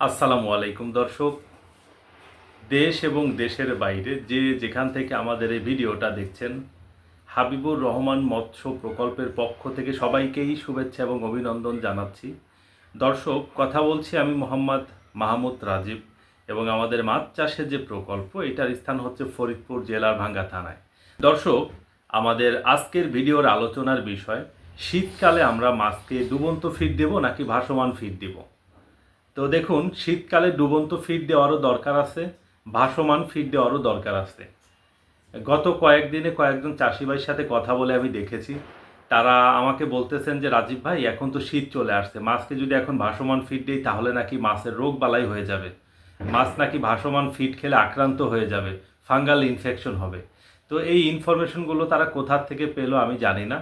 আসসালামু আলাইকুম, দর্শক। দেশ এবং দেশের বাইরে যে যেখান থেকে আমাদের এই ভিডিওটা দেখছেন, হাবিবুর রহমান মৎস্য প্রকল্পের পক্ষ থেকে সবাইকেই শুভেচ্ছা এবং অভিনন্দন জানাচ্ছি। দর্শক, কথা বলছি আমি মোহাম্মদ মাহমুদ রাজীব এবং আমাদের মাছ চাষের যে প্রকল্প, এটার স্থান হচ্ছে ফরিদপুর জেলার ভাঙ্গা থানায়। দর্শক, আমাদের আজকের ভিডিওর আলোচনার বিষয়, শীতকালে আমরা মাছকে ডুবন্ত ফিড দেব নাকি ভাসমান ফিড দেব? তো দেখুন, শীতকালে ডুবন্ত ফিড দেওয়ারও দরকার আছে, ভাসমান ফিড দেওয়ারও দরকার আছে। গত কয়েকদিনে কয়েকজন চাষি ভাইয়ের সাথে কথা বলে আমি দেখেছি। তারা আমাকে বলতেছেন যে, রাজীব ভাই, এখন তো শীত চলে আসছে। মাছকে যদি এখন ভাসমান ফিড দিই, তাহলে নাকি মাছের রোগ বালাই হয়ে যাবে। মাছ নাকি ভাসমান ফিড খেলে আক্রান্ত হয়ে যাবে, ফাঙ্গাল ইনফেকশন হবে। তো এই ইনফরমেশনগুলো তারা কোথার থেকে পেল আমি জানি না।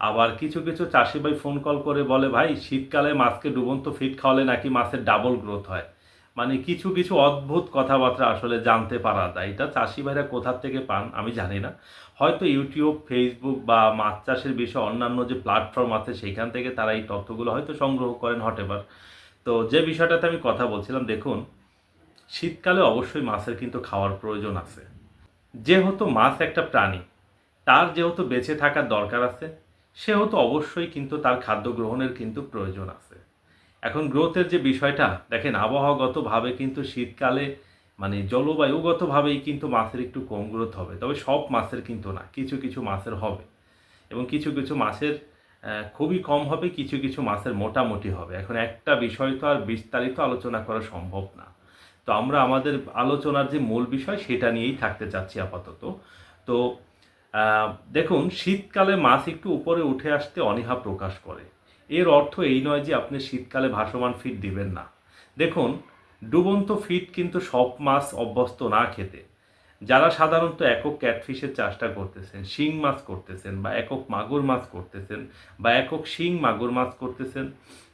আবার কিছু কিছু চাষি ভাই ফোন কল করে বলে, ভাই, শীতকালে মাছকে ডুবন্ত ফিট খাওয়ালে নাকি মাছের ডাবল গ্রোথ হয়? মানে কিছু কিছু অদ্ভুত কথাবার্তা আসলে জানতে পারা যায়। এটা চাষি ভাইরা কোথার থেকে পান আমি জানি না। হয়তো ইউটিউব ফেসবুক বা মাছ চাষের বিষয়ে অন্যান্য যে প্ল্যাটফর্ম আছে সেইখান থেকে তারা এই তথ্যগুলো হয়তো সংগ্রহ করেন হটেবার তো যে বিষয়টাতে আমি কথা বলছিলাম, দেখুন, শীতকালে অবশ্যই মাছের কিন্তু খাওয়ার প্রয়োজন আছে। যেহেতু মাছ একটা প্রাণী, তার যেহেতু বেঁচে থাকার দরকার আছে সেহেতু অবশ্যই কিন্তু তার খাদ্য গ্রহণের কিন্তু প্রয়োজন আছে। এখন গ্রোথের যে বিষয়টা, দেখেন আবহাওয়াগতভাবে কিন্তু শীতকালে মানে জলবায়ুগতভাবেই কিন্তু মাছের একটু কম গ্রোথ হবে। তবে সব মাছের কিন্তু না, কিছু কিছু মাছের হবে। এবং কিছু কিছু মাছের খুবই কম হবে, কিছু কিছু মাছের মোটামুটি হবে। এখন একটা বিষয় তো আর বিস্তারিত আলোচনা করা সম্ভব না। তো আমরা আমাদের আলোচনার যে মূল বিষয়, সেটা নিয়েই থাকতে চাচ্ছি আপাতত। তো দেখুন, শীতকালে মাছ একটু উপরে উঠে আসতে অনীহা প্রকাশ করে। এর অর্থ এই নয় যে আপনি শীতকালে ভাসমান ফিট দিবেন না। দেখুন, ডুবন্ত ফিট কিন্তু সব মাছ অভ্যস্ত না খেতে। যারা সাধারণত একক ক্যাটফিশের চাষটা করতেছেন, শিং মাছ করতেছেন বা একক মাগুর মাছ করতেছেন বা একক শিং মাগুর মাছ করতেছেন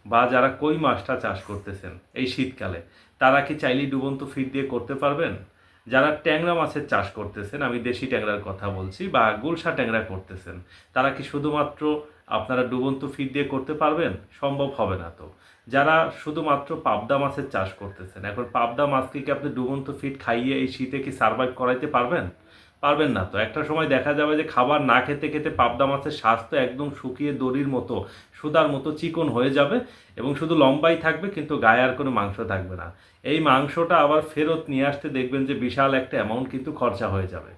বা যারা কই মাছটা চাষ করতেছেন এই শীতকালে, তারা কি চাইলেই ডুবন্ত ফিট দিয়ে করতে পারবেন? যারা ট্যাংরা মাছের চাষ করতেছেন, আমি দেশি ট্যাংরার কথা বলছি বা গুলশা ট্যাংরা করতেছেন, তারা কি শুধুমাত্র আপনারা ডুবন্ত ফিড দিয়ে করতে পারবেন? সম্ভব হবে না তো। যারা শুধুমাত্র পাবদা মাছের চাষ করতেছেন, এখন পাবদা মাছকে কি আপনি ডুবন্ত ফিড খাইয়ে এই শীতে কি সার্ভাইভ করাইতে পারবেন? পারবেন না। তো একটা সময় দেখা যাবে যে খাবার না খেতে খেতে পাবদা মাছের স্বাস্থ্য একদম শুকিয়ে দড়ির মতো সুদার মতো চিকন হয়ে যাবে এবং শুধু লম্বাই থাকবে কিন্তু গায়ে আর কোনো মাংস থাকবে না। এই মাংসটা আবার ফেরত নিয়ে আসতে দেখবেন যে বিশাল একটা অ্যামাউন্ট কিন্তু খরচা হয়ে যাবে।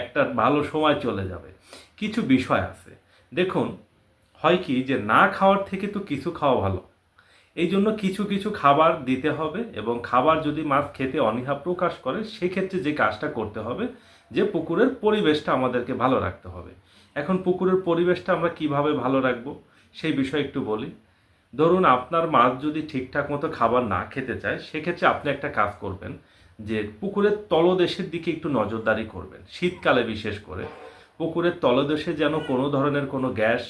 একটা ভালো সময় চলে যাবে। কিছু বিষয় আছে। দেখুন, হয় কি যে না খাওয়ার থেকে তো কিছু খাওয়া ভালো। এই জন্য কিছু কিছু খাবার দিতে হবে এবং খাবার যদি মাছ খেতে অনীহা প্রকাশ করে, সেক্ষেত্রে যে কাজটা করতে হবে যে পুকুরের পরিবেশটা আমাদেরকে ভালো রাখতে হবে। এখন পুকুরের পরিবেশটা আমরা কীভাবে ভালো রাখব সেই বিষয়ে একটু বলি। ধরুন আপনার মাছ যদি ঠিকঠাক মতো খাবার না খেতে চায়, সেক্ষেত্রে আপনি একটা কাজ করবেন যে পুকুরের তলদেশের দিকে একটু নজরদারি করবেন, শীতকালে বিশেষ করে। পুকুরের তলদেশে যেন কোনো ধরনের কোনো গ্যাস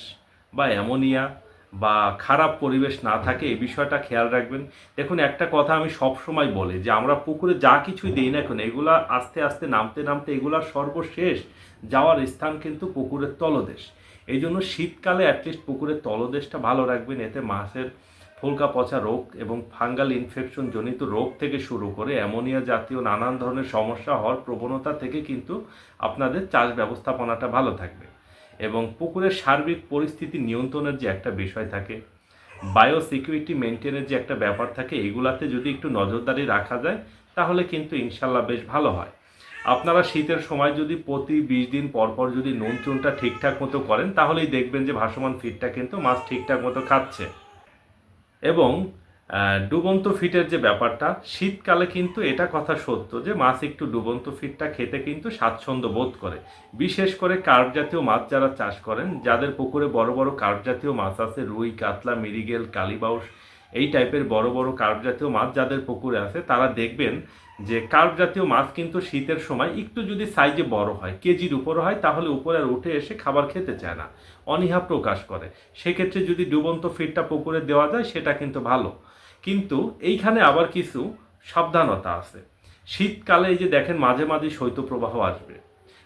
বা অ্যামোনিয়া বা খারাপ পরিবেশ না থাকে, এই বিষয়টা খেয়াল রাখবেন। দেখুন, একটা কথা আমি সব সময় বলি যে, আমরা পুকুরে যা কিছুই দিই না কেন, এগুলা আস্তে আস্তে নামতে নামতে এগুলা সর্বশেষ যাওয়ার স্থান কিন্তু পুকুরের তলদেশ। এই জন্য শীতকালে অ্যাটলিস্ট পুকুরের তলদেশটা ভালো রাখবেন। এতে মাছের ফুলকা পচা রোগ এবং ফাঙ্গাল ইনফেকশন জনিত রোগ থেকে শুরু করে অ্যামোনিয়া জাতীয় নানান ধরনের সমস্যা হওয়ার প্রবণতা থেকে কিন্তু আপনাদের চাষ ব্যবস্থাপনাটা ভালো থাকবে। এবং পুকুরের সার্বিক পরিস্থিতি নিয়ন্ত্রণের যে একটা বিষয় থাকে বায়ো সিকিউরিটি মেনটেনের যে একটা ব্যাপার থাকে, এগুলাতে যদি একটু নজরদারি রাখা যায়, তাহলে কিন্তু ইনশাল্লাহ বেশ ভালো হয়। আপনারা শীতের সময় যদি প্রতি বিশ দিন পর পর যদি নুন চুনটা ঠিকঠাক মতো করেন, তাহলেই দেখবেন যে ভাসমান ফিটটা কিন্তু মাছ ঠিকঠাক মতো খাচ্ছে। এবং ডুবন্ত ফিটের যে ব্যাপারটা, শীতকালে কিন্তু এটা কথা সত্য যে মাছ একটু ডুবন্ত ফিটটা খেতে কিন্তু স্বাচ্ছন্দ্য বোধ করে। বিশেষ করে কার্প জাতীয় মাছ যারা চাষ করেন, যাদের পুকুরে বড় বড় কার্প জাতীয় মাছ আছে, রুই, কাতলা, মিরিগেল, কালিবাউস, এই টাইপের বড় বড় কার্প জাতীয় মাছ যাদের পুকুরে আছে, তারা দেখবেন যে কার্প জাতীয় মাছ কিন্তু শীতের সময় একটু যদি সাইজে বড় হয়, কেজির উপর হয়, তাহলে উপরে আর উঠে এসে খাবার খেতে চায় না। অনীহা প্রকাশ করে। সেক্ষেত্রে যদি ডুবন্ত ফিটটা পুকুরে দেওয়া যায়, সেটা কিন্তু ভালো। কিন্তু এইখানে আবার কিছু সাবধানতা আছে। শীতকালে এই যে দেখেন মাঝে মাঝে শৈত্যপ্রবাহ আসবে।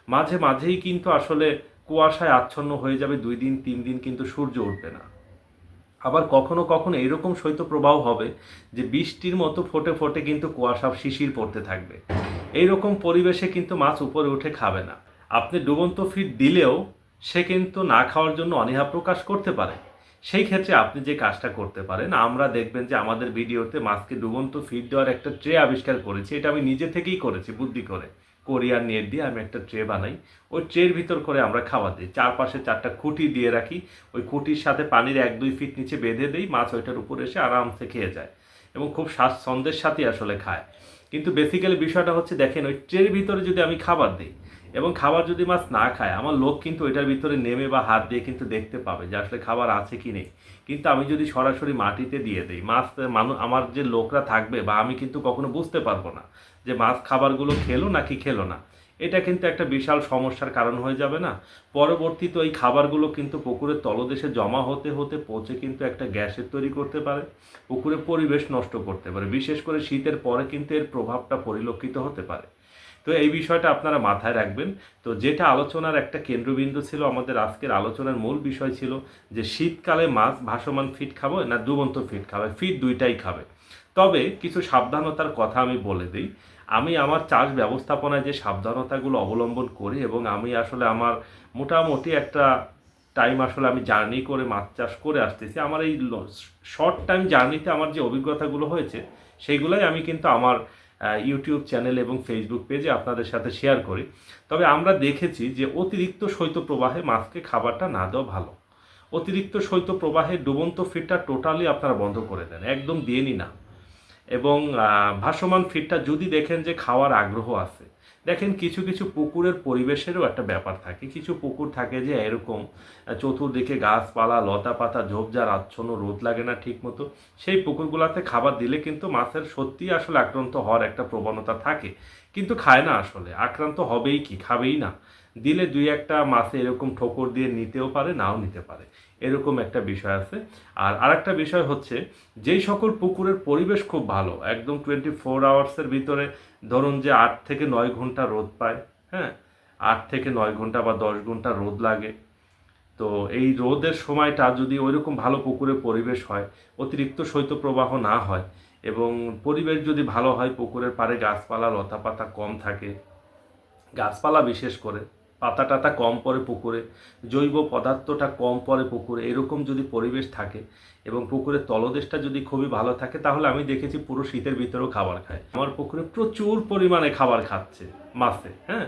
মাঝে মাঝেই কিন্তু আসলে কুয়াশায় আচ্ছন্ন হয়ে যাবে, দুই দিন, তিন দিন কিন্তু সূর্য উঠবে না। আবার কখনো কখনো এরকম শৈত্যপ্রবাহ হবে যে বৃষ্টির মতো ফোটে ফোটে কিন্তু কুয়াশা শিশির পড়তে থাকবে। এইরকম পরিবেশে কিন্তু মাছ উপরে উঠে খাবে না। আপনি ডুবন্ত ফিট দিলেও সে কিন্তু না খাওয়ার জন্য অনীহা প্রকাশ করতে পারে। সেই ক্ষেত্রে আপনি যে কাজটা করতে পারেন, আমরা দেখবেন যে আমাদের ভিডিওতে মাছকে ডুবন্ত ফিড দেওয়ার একটা ট্রে আবিষ্কার করেছি। এটা আমি নিজে থেকেই করেছি, বুদ্ধি করে। কোরিয়ার নেট দিয়ে আমি একটা ট্রে বানাই। ওই ট্রের ভিতর করে আমরা খাবার দিই। চারপাশে চারটা খুঁটি দিয়ে রাখি। ওই খুঁটির সাথে পানির এক দুই ফিট নিচে বেঁধে দিই, মাছ ওইটার উপরে এসে আরামসে খেয়ে যায় এবং খুব স্বাচ্ছন্দ্যের সাথেই আসলে খায়। কিন্তু বেসিক্যালি বিষয়টা হচ্ছে, দেখেন ওই ট্রের ভিতরে যদি আমি খাবার দিই এবং খাবার যদি মাছ না খায়, আমার লোক কিন্তু এটার ভিতরে নেমে বা হাত দিয়ে কিন্তু দেখতে পাবে যে আসলে খাবার আছে কি নেই। কিন্তু আমি যদি সরাসরি মাটিতে দিয়ে দিই, মাছ মানুষ আমার যে লোকরা থাকবে বা আমি কিন্তু কখনো বুঝতে পারব না যে মাছ খাবারগুলো খেলো নাকি খেলো না। এটা কিন্তু একটা বিশাল সমস্যার কারণ হয়ে যাবে না। পরবর্তীতে ওই খাবারগুলো কিন্তু পুকুরের তলদেশে জমা হতে হতে পচে কিন্তু একটা গ্যাসের তৈরি করতে পারে, পুকুরের পরিবেশ নষ্ট করতে পারে। বিশেষ করে শীতের পরে কিন্তু এর প্রভাবটা পরিলক্ষিত হতে পারে। তো এই বিষয়টা আপনারা মাথায় রাখবেন। তো যেটা আলোচনার একটা কেন্দ্রবিন্দু ছিল, আমাদের আজকের আলোচনার মূল বিষয় ছিল যে শীতকালে মাছ ভাসমান ফিট খাবে না ডুবন্ত ফিট খাবে ফিট দুইটাই খাবে। তবে কিছু সাবধানতার কথা আমি বলে দিই। আমি আমার চাষ ব্যবস্থাপনায় যে সাবধানতাগুলো অবলম্বন করি এবং আমি আসলে আমার মোটামুটি একটা টাইম আসলে আমি জার্নি করে মাছ চাষ করে আসতেছি, আমার এই শর্ট টাইম জার্নিতে আমার যে অভিজ্ঞতাগুলো হয়েছে সেইগুলোই আমি কিন্তু আমার ইউটিউব চ্যানেল এবং ফেসবুক পেজে আপনাদের সাথে শেয়ার করি। তবে আমরা দেখেছি যে অতিরিক্ত শৈত্যপ্রবাহে মাছকে খাবারটা না দেওয়া ভালো। অতিরিক্ত শৈত্যপ্রবাহে ডুবন্ত ফিটটা টোটালি আপনারা বন্ধ করে দেন, একদম দিয়েনি না। এবং ভাসমান ফিটটা যদি দেখেন যে খাওয়ার আগ্রহ আছে দেখেন, কিছু কিছু পুকুরের পরিবেশেরও একটা ব্যাপার থাকে। কিছু পুকুর থাকে যে এরকম চতুর্দিকে গাছপালা লতা পাতা ঝোপঝাড়, আচ্ছন্ন রোদ লাগে না ঠিক মতো সেই পুকুরগুলোতে খাবার দিলে কিন্তু মাছের সত্যিই আসলে আক্রান্ত হওয়ার একটা প্রবণতা থাকে। কিন্তু খায় না আসলে। আক্রান্ত হবেই কি? খাবেই না। দিলে দুই একটা মাছে এরকম ঠোকর দিয়ে নিতেও পারে, নাও নিতে পারে। এরকম একটা বিষয় আছে। আর আরেকটা বিষয় হচ্ছে, যেই সকল পুকুরের পরিবেশ খুব ভালো, একদম টোয়েন্টি ফোর আওয়ার্সের ভিতরে ধরুন যে আট থেকে নয় ঘণ্টা রোদ পায় হ্যাঁ? আট থেকে নয় ঘণ্টা বা দশ ঘণ্টা রোদ লাগে। তো এই রোদের সময়টা যদি ওইরকম ভালো পুকুরের পরিবেশ হয়, অতিরিক্ত শৈত্যপ্রবাহ না হয় এবং পরিবেশ যদি ভালো হয়, পুকুরের পাড়ে গাছপালা লতা পাতা কম থাকে, গাছপালা বিশেষ করে পাতা টাতা কম পড়ে পুকুরে, জৈব পদার্থটা কম পড়ে পুকুরে, এরকম যদি পরিবেশ থাকে এবং পুকুরের তলদেশটা যদি খুবই ভালো থাকে, তাহলে আমি দেখেছি পুরো শীতের ভিতরেও খাবার খায়। আমার পুকুরে প্রচুর পরিমাণে খাবার খাচ্ছে মাছে হ্যাঁ?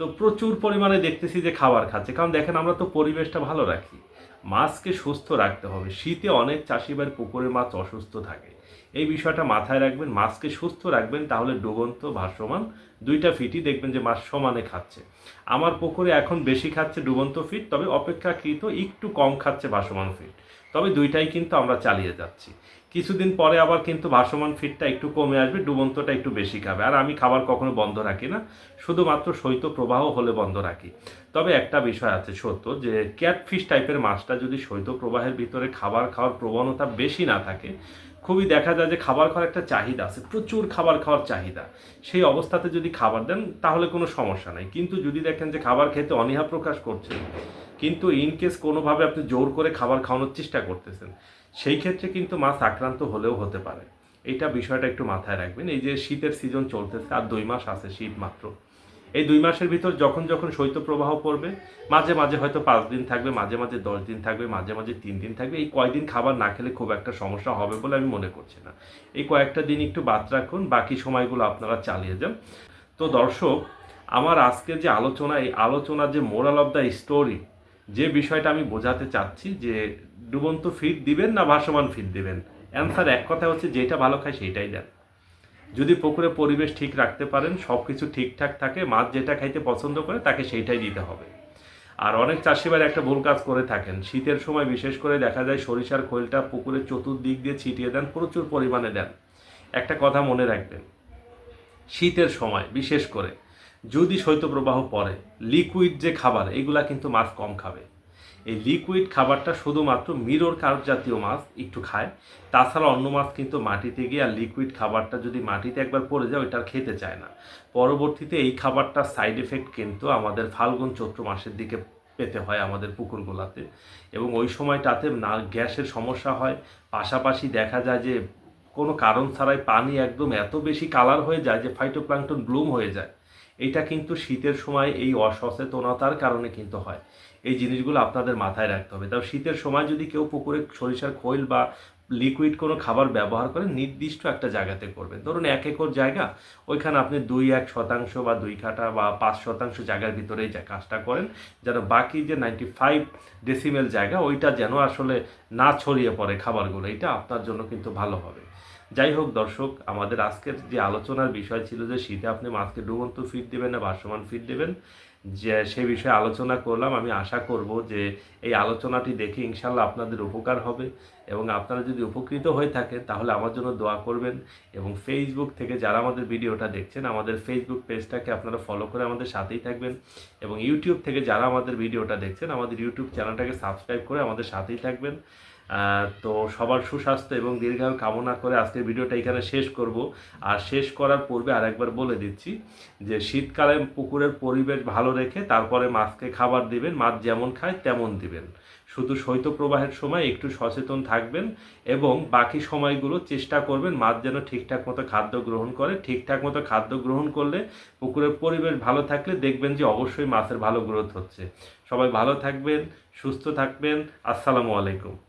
তো প্রচুর পরিমাণে দেখতেছি যে খাবার খাচ্ছে। কারণ দেখেন, আমরা তো পরিবেশটা ভালো রাখি। মাছকে সুস্থ রাখতে হবে। শীতে অনেক চাষিবার পুকুরের মাছ অসুস্থ থাকে। এই বিষয়টা মাথায় রাখবেন। মাছকে সুস্থ রাখবেন, তাহলে ডুবন্ত ভাসমান দুইটা ফিটই দেখবেন যে মাছ সমানে খাচ্ছে। আমার পুকুরে এখন বেশি খাচ্ছে ডুবন্ত ফিট, তবে অপেক্ষাকৃত একটু কম খাচ্ছে ভাসমান ফিট। তবে দুইটাই কিন্তু আমরা চালিয়ে যাচ্ছি। কিছুদিন পরে আবার কিন্তু ভাসমান ফিটটা একটু কমে আসবে, ডুবন্তটা একটু বেশি খাবে। আর আমি খাবার কখনো বন্ধ রাখি না, শুধুমাত্র শৈত্য প্রবাহ হলে বন্ধ রাখি। তবে একটা বিষয় আছে সত্য, যে ক্যাটফিশ টাইপের মাছটা যদি শৈত্য প্রবাহের ভিতরে খাবার খাওয়ার প্রবণতা বেশি না থাকে খুবই দেখা যায় যে খাবার খাওয়ার একটা চাহিদা আছে, প্রচুর খাবার খাওয়ার চাহিদা। সেই অবস্থাতে যদি খাবার দেন, তাহলে কোনো সমস্যা নাই। কিন্তু যদি দেখেন যে খাবার খেতে অনীহা প্রকাশ করছে, কিন্তু ইনকেস কোনোভাবে আপনি জোর করে খাবার খাওয়ানোর চেষ্টা করতেছেন, সেই ক্ষেত্রে কিন্তু মাছ আক্রান্ত হলেও হতে পারে। এটা বিষয়টা একটু মাথায় রাখবেন। এই যে শীতের সিজন চলতেছে, আর দুই মাস আছে শীত মাত্র। এই দুই মাসের ভিতর যখন যখন শৈত্যপ্রবাহ পড়বে, মাঝে মাঝে হয়তো পাঁচ দিন থাকবে, মাঝে মাঝে দশ দিন থাকবে, মাঝে মাঝে তিন দিন থাকবে, এই কয়দিন খাবার না খেলে খুব একটা সমস্যা হবে বলে আমি মনে করছি না। এই কয়েকটা দিন একটু বাদ রাখুন, বাকি সময়গুলো আপনারা চালিয়ে যান। তো দর্শক, আমার আজকে যে আলোচনা, এই আলোচনার যে মোরাল অফ দ্য স্টোরি, যে বিষয়টা আমি বোঝাতে চাচ্ছি যে ডুবন্ত ফিট দিবেন না ভাসমান ফিট দিবেন? অ্যান্সার এক কথা হচ্ছে, যেটা ভালো খায় সেইটাই দেন। যদি পুকুরে পরিবেশ ঠিক রাখতে পারেন সব কিছু ঠিকঠাক থাকে, মাছ যেটা খাইতে পছন্দ করে তাকে সেইটাই দিতে হবে। আর অনেক চাষিবার একটা ভুল কাজ করে থাকেন। শীতের সময় বিশেষ করে দেখা যায় সরিষার খোলটা পুকুরের চতুর্দিক দিয়ে ছিটিয়ে দেন, প্রচুর পরিমাণে দেন। একটা কথা মনে রাখবেন, শীতের সময় বিশেষ করে যদি শৈত্যপ্রবাহ পড়ে লিকুইড যে খাবার, এগুলা কিন্তু মাছ কম খাবে। এই লিকুইড খাবারটা শুধুমাত্র মিরর কার্প জাতীয় মাছ একটু খায়। তাছাড়া অন্য মাছ কিন্তু মাটিতে গিয়ে আর লিকুইড খাবারটা যদি মাটিতে একবার পড়ে যায় ওইটা খেতে চায় না। পরবর্তীতে এই খাবারটার সাইড এফেক্ট কিন্তু আমাদের ফাল্গুন চৈত্র মাসের দিকে পেতে হয় আমাদের পুকুরগুলোতে। এবং ওই সময়টাতে না গ্যাসের সমস্যা হয়, পাশাপাশি দেখা যায় যে কোনো কারণ ছাড়াই পানি একদম এত বেশি কালার হয়ে যায় যে ফাইটোপ্লাঙ্কটন ব্লুম হয়ে যায়। এটা কিন্তু শীতের সময় এই অসচেতনতার কারণে কিন্তু হয়। এই জিনিসগুলো আপনাদের মাথায় রাখতে হবে। তাও শীতের সময় যদি কেউ পুকুরে সরিষার খৈল বা লিকুইড কোনো খাবার ব্যবহার করে নির্দিষ্ট একটা জায়গাতে করবেন। ধরুন এক একর জায়গা, ওইখানে আপনি দুই এক শতাংশ বা দুই কাঠা বা পাঁচ শতাংশ জায়গার ভিতরেই যা কাজটা করেন, যেন বাকি যে নাইনটি ফাইভ ডেসিমেল জায়গা, ওইটা যেন আসলে না ছড়িয়ে পড়ে খাবারগুলো। এটা আপনার জন্য কিন্তু ভালো হবে। যাই হোক দর্শক, আমাদের আজকের যে আলোচনার বিষয় ছিল যে শীতে আপনি মাছকে ডুবন্ত ফিট দেবেন না, ভাসমান ফিট দেবেন, যে সে বিষয়ে আলোচনা করলাম। আমি আশা করব যে এই আলোচনাটি দেখে ইনশাল্লাহ আপনাদের উপকার হবে এবং আপনারা যদি উপকৃত হয়ে থাকেন, তাহলে আমার জন্য দোয়া করবেন এবং ফেসবুক থেকে যারা আমাদের ভিডিওটা দেখছেন, আমাদের ফেসবুক পেজটাকে আপনারা ফলো করে আমাদের সাথেই থাকবেন এবং ইউটিউব থেকে যারা আমাদের ভিডিওটা দেখছেন, আমাদের ইউটিউব চ্যানেলটাকে সাবস্ক্রাইব করে আমাদের সাথেই থাকবেন। তো সবার সুস্বাস্থ্য এবং দীর্ঘায়ু কামনা করে আজকের ভিডিওটা এখানে শেষ করব। আর শেষ করার পূর্বে আরেকবার বলে দিচ্ছি যে শীতকালে পুকুরের পরিবেশ ভালো রেখে তারপরে মাছকে খাবার দিবেন, মাছ যেমন খায় তেমন দিবেন। শুধু শৈত্যপ্রবাহের সময় একটু সচেতন থাকবেন এবং বাকি সময়গুলো চেষ্টা করবেন মাছ যেন ঠিকঠাক মতো খাদ্য গ্রহণ করে। ঠিকঠাক মতো খাদ্য গ্রহণ করলে পুকুরের পরিবেশ ভালো থাকলে দেখবেন যে অবশ্যই মাছের ভালো গ্রোথ হচ্ছে। সবাই ভালো থাকবেন, সুস্থ থাকবেন। আসসালামু আলাইকুম।